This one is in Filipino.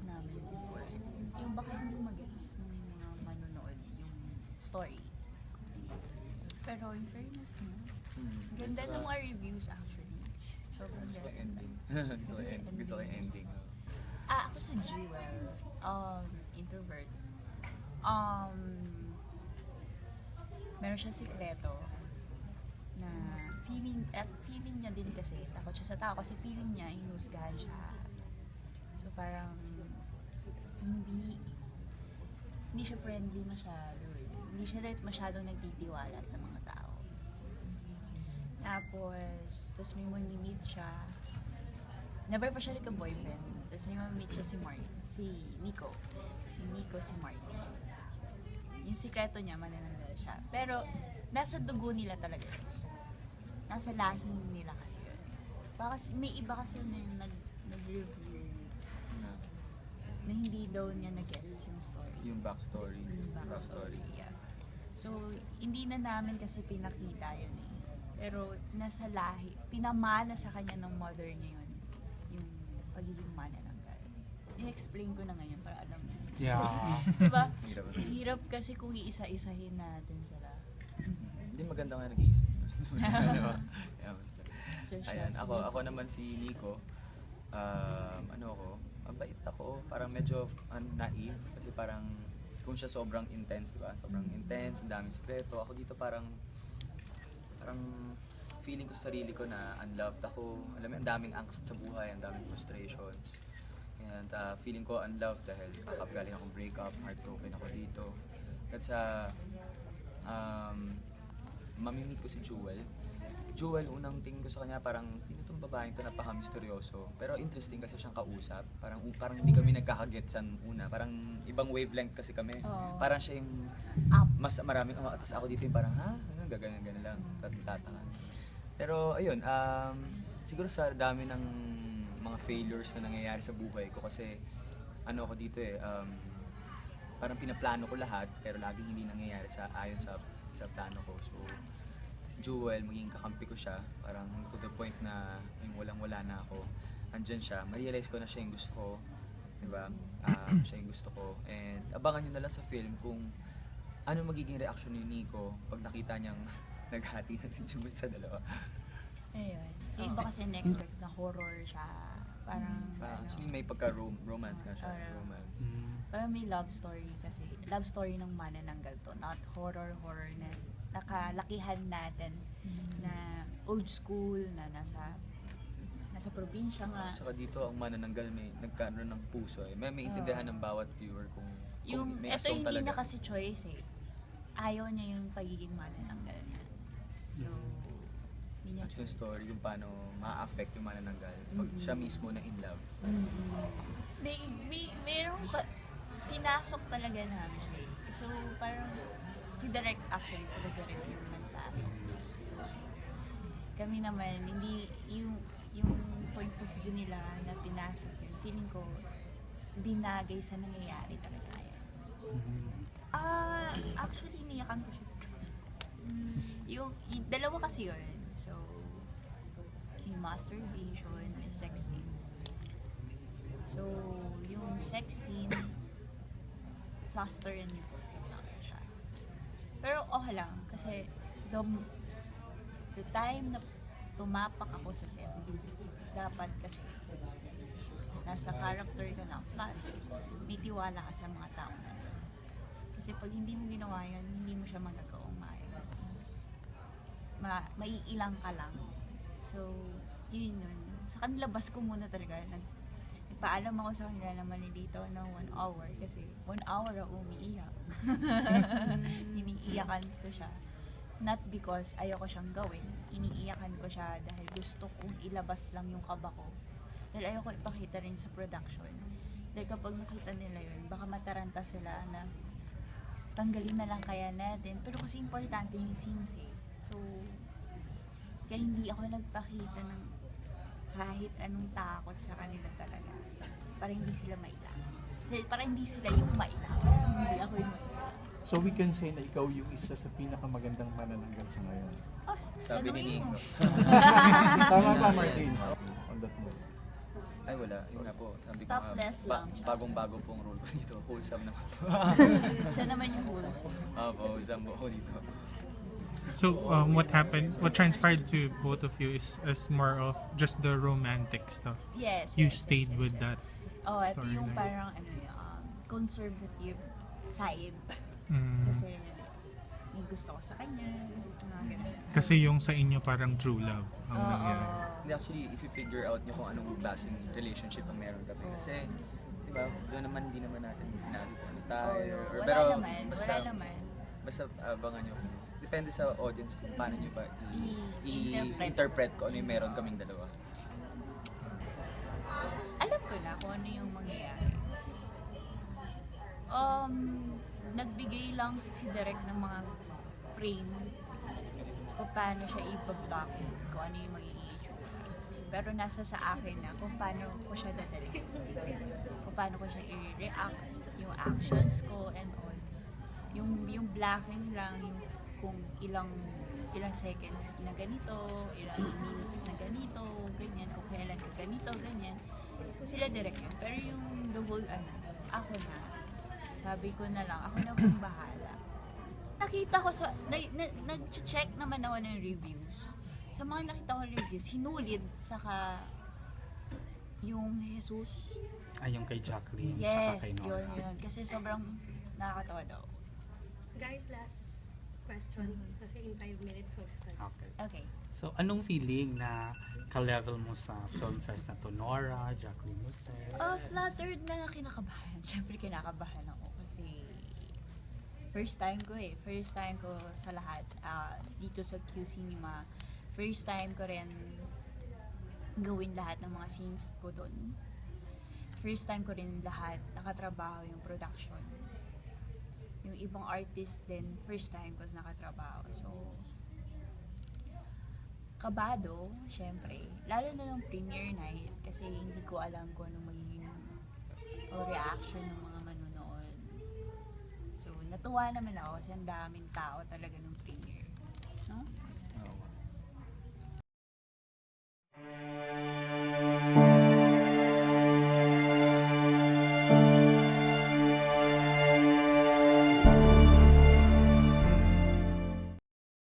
din namin before. Yung baka hindi magets ng mga manonood yung story. Pero in fairness na, mm. ganda ng uh, mga reviews actually. So, gusto ko ending. gusto ko ending. Gusto ending. Ah, ako sa Jewel, um, introvert. Um, meron siyang sikreto na feeling, at feeling niya din kasi, takot siya sa tao kasi feeling niya, hinusgahan siya. So parang hindi, hindi siya friendly masyado. eh. Hindi siya like masyadong nagtitiwala sa mga tao. Tapos, tapos may mamimit siya. Never pa siya like a boyfriend. Tapos may mamimit siya si Martin, si Nico. Si Nico, si Martin. Yung sikreto niya, manananggal siya. Pero, nasa dugo nila talaga. Nasa lahi nila kasi yun. Baka may iba kasi na yung nag, daw niya na-gets yung story. yung backstory. Yung backstory, yeah. So, hindi na namin kasi pinakita yun eh. Pero nasa lahi, pinamana sa kanya ng mother niya yun. Yung pagiging manananggal. I-explain ko na ngayon para alam mo. Yeah. Diba? Hirap. Hirap kasi kung iisa-isahin natin sila. Hindi maganda nga nag-iisip. Diba? Yeah, mas- Ayan, ako, ako naman si Nico. Um, ano. Parang medyo um, naive. Kasi parang kung siya sobrang intense, di ba? Sobrang intense, ang daming sikreto. Ako dito parang parang feeling ko sa sarili ko na unloved ako. Alam mo, ang daming angst sa buhay, ang daming frustrations. And uh, feeling ko unloved dahil kakagaling akong breakup, heartbroken ako dito. At sa um, mamimit ko si Jewel. Jewel, unang tingin ko sa kanya parang sino tong babaeng to napaka-misteryoso. Pero interesting kasi siyang kausap. Parang parang hindi kami nagkakagetsan una. Parang ibang wavelength kasi kami. Oo. Parang siya yung mas maraming oh, tapos ako dito yung parang ha, ano gaganyan ganyan lang. Tataka. Pero ayun, um, siguro sa dami ng mga failures na nangyayari sa buhay ko kasi ano ako dito eh, um, parang pinaplano ko lahat pero laging hindi nangyayari sa ayon sa sa plano ko. So Jewel, maging kakampi ko siya, parang to the point na yung walang-wala na ako, andyan siya, ma-realize ko na siya yung gusto ko, di ba? Um, siya yung gusto ko. And abangan nyo na lang sa film kung ano magiging reaction ni Nico pag nakita niyang naghati na si Jewel sa dalawa. Ayun. Yung iba kasi na-expect na horror siya. Parang, Parang ano, actually may pagka-romance nga siya. Parang- romance. Mm. Parang may love story kasi. Love story ng manananggal to. Not horror-horror na nakalakihan natin na old school na nasa nasa probinsya nga. Saka dito ang manananggal may nagkaroon ng puso eh. May maintindihan ng bawat viewer kung, kung Yung, may eto assault hindi talaga. na kasi choice eh. Ayaw niya yung pagiging manananggal niya. So, hindi niya At yung choice. story kung paano ma-affect yung manananggal pag Mhm. siya mismo na in love. May, may, merong ka, pinasok talaga namin siya eh. So, parang, si Direct actually, si Direct yung nagpasok. So, kami naman, hindi, yung, yung point of view nila na pinasok yun, feeling ko, binagay sa nangyayari talaga ngayon. Ah, actually, niyakan ko siya. yung, yung, dalawa kasi yun. So, yung masturbation, yung sex scene. So, yung sex scene, and important lang siya. Pero okay lang, kasi the, the time na tumapak ako sa set, dapat kasi nasa character ka lang. Plus, may tiwala ka sa mga tao na yun. Kasi pag hindi mo ginawa yun, hindi mo siya magagawang maayos. Ma maiilang ka lang. So, yun yun. Sa kanila, bas ko muna talaga. Nag, nagpaalam ako sa kanila na malilito ng one hour. Kasi one hour ako umiiyak. Iniiyakan ko siya. Not because ayoko siyang gawin. Iniiyakan ko siya dahil gusto kong ilabas lang yung kaba ko. Dahil ayoko ipakita rin sa production. Dahil kapag nakita nila yun, baka mataranta sila na tanggalin na lang kaya natin. Pero kasi importante yung scenes eh. So, kaya hindi ako nagpakita ng kahit anong takot sa kanila talaga. Para hindi sila mailang. Kasi para hindi sila yung mailang. Hindi ako yung mailang. So we can say na ikaw yung isa sa pinakamagandang manananggal sa ngayon. Oh, Sabi ni. Nico. Tama ba Martin? On that note. Ay, wala. Yun nga po. Sabi ko Topless lang siya. Bagong-bago pong role ko dito. Wholesome naman po. Siya naman yung wholesome. Opo, wholesome po ako dito. So, um, what happened, what transpired to both of you is, is more of just the romantic stuff. Yes. You yes, stayed yes, yes, with yes. that. Oh, ito yung parang ano yung um, conservative side. Mm. Kasi may gusto ko sa kanya. Kasi yung sa inyo parang true love ang Oo. nangyari. Actually, if you figure out nyo kung anong klaseng relationship ang meron kami. Kasi, di ba, doon naman, hindi naman natin sinabi kung ano tayo. Oo, or, wala pero, naman. basta, wala naman. basta abangan nyo. Depende sa audience kung paano nyo ba I-interpret. i-interpret kung ano yung meron kaming dalawa. Alam ko na kung ano yung mangyayari. Um, nagbigay lang si Derek ng mga frame kung paano siya i-blocking, kung ano yung magiging itsura. Pero nasa sa akin na kung paano ko siya dadalhin. Kung paano ko siya i-react, yung actions ko and all. Yung, yung blocking lang, yung kung ilang ilang seconds na ganito, ilang minutes na ganito, ganyan, kung kailan ka ganito, ganyan. Sila direct yun. Pero yung the whole, ano, ako na, sabi ko na lang, ako na pong bahala. Nakita ko sa, na, na, nag-check naman ako ng reviews. Sa mga nakita ko reviews, hinulid, saka yung Jesus. Ay, yung kay Jacqueline, Yes, tsaka kay yun, Nora. yun. Kasi sobrang nakakatawa daw. Guys, last question. Kasi in 5 minutes mag-start. Okay. Okay. So, anong feeling na ka-level mo sa film fest na to? Nora, Jacqueline Lucet? Uh, flattered na kinakabahan. Siyempre kinakabahan ako kasi first time ko eh. First time ko sa lahat ah, dito sa Q Cinema. First time ko rin gawin lahat ng mga scenes ko doon. First time ko rin lahat nakatrabaho yung production. Yung ibang artist din, first time ko nakatrabaho. So, kabado, syempre. Lalo na nung premiere night kasi hindi ko alam kung anong magiging o reaction ng mga manonood. So, natuwa naman ako kasi ang daming tao talaga nung